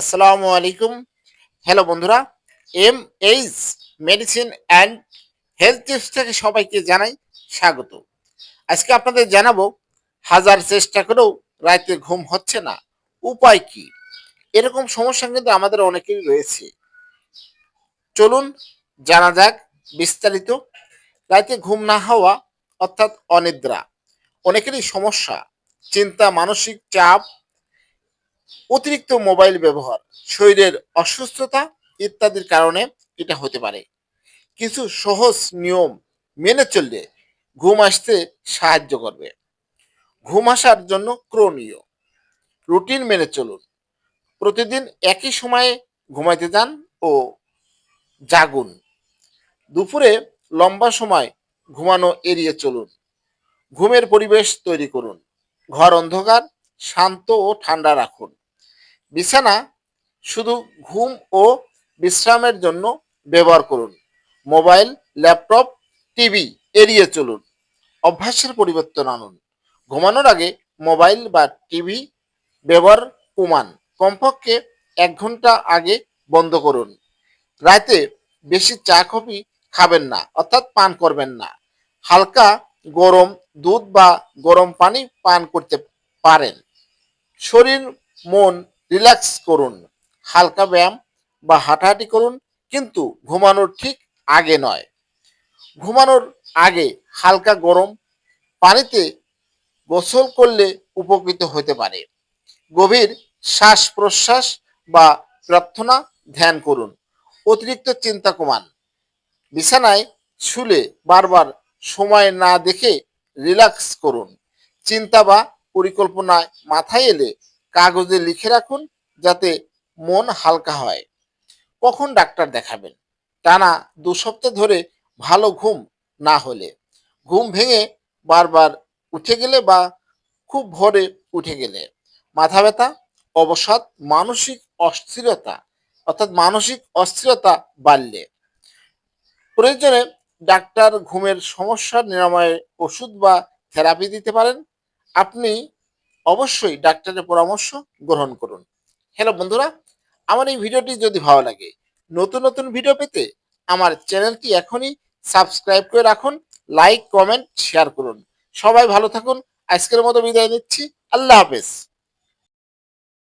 আসসালামু আলাইকুম। হ্যালো বন্ধুরা M H medicine and health tips থেকে সবাইকে জানাই স্বাগত। আজকে আপনাদের জানাব, হাজার চেষ্টা করেও রাতে ঘুম হচ্ছে না, উপায় কি? এরকম সমস্যা কিন্তু আমাদের অনেকেরই রয়েছে। চলুন জানা যাক বিস্তারিত। রাতে ঘুম না হওয়া অর্থাৎ অনিদ্রা, অনেকেরই সমস্যা, চিন্তা, মানসিক চাপ অতিরিক্ত মোবাইল ব্যবহার, শরীরের অসুস্থতা ইত্যাদির কারণে এটা হতে পারে। কিছু সহজ নিয়ম মেনে চললে ঘুম আসতে সাহায্য করবে। ঘুম আসার জন্য ক্রণীয় রুটিন মেনে চলুন। প্রতিদিন একই সময়ে ঘুমাইতে যান ও জাগুন। দুপুরে লম্বা সময় ঘুমানো এড়িয়ে চলুন। ঘুমের পরিবেশ তৈরি করুন। ঘর অন্ধকার, শান্ত ও ঠান্ডা রাখুন। বিছানা শুধু ঘুম ও বিশ্রামের জন্য ব্যবহার করুন। মোবাইল, ল্যাপটপ, টিভি এড়িয়ে চলুন। অভ্যাসের পরিবর্তন আনুন। ঘুমানোর আগে মোবাইল বা টিভি ব্যবহার কমান। কমপক্ষে এক ঘণ্টা আগে বন্ধ করুন। রাতে বেশি চা, কফি খাবেন না, অর্থাৎ পান করবেন না। হালকা গরম দুধ বা গরম পানি পান করতে পারেন। শরীর, মন রিল্যাক্স করুন, হালকা ব্যায়াম বা হাঁটাহাঁটি করুন, কিন্তু ঘুমানোর ঠিক আগে নয়। ঘুমানোর আগে হালকা গরম পানিতে গোসল করলে উপকৃত হতে পারে। গভীর শ্বাস প্রশ্বাস বা প্রার্থনা ধ্যান করুন, অতিরিক্ত চিন্তা কমান। বিছানায় শুলে বারবার সময় না দেখে রিল্যাক্স করুন। চিন্তা বা পরিকল্পনায় মাথায় এলে কাগজে লিখে রাখুন যাতে মন হালকা হয়। কখন ডাক্তার দেখাবেন? টানা দু সপ্তাহ ধরে ভালো ঘুম না হলে। ঘুম ভেঙে বারবার উঠে গেলে বা খুব ভোরে উঠে গেলে। মাথা ব্যথা, অবসাদ, মানসিক অস্থিরতা, অর্থাৎ মানসিক অস্থিরতা বাড়লে। প্রয়োজনে ডাক্তার ঘুমের সমস্যার নিরাময়ে ওষুধ বা থেরাপি দিতে পারেন। আপনি অবশ্যই ডাক্তারের পরামর্শ গ্রহণ করুন। হ্যালো বন্ধুরা, আমার এই ভিডিওটি যদি ভালো লাগে, নতুন নতুন ভিডিও পেতে আমার চ্যানেলটি এখনই সাবস্ক্রাইব করে রাখুন, লাইক, কমেন্ট শেয়ার করুন। সবাই ভালো থাকুন, আজকের মতো বিদায় নিচ্ছি, আল্লাহ হাফেজ।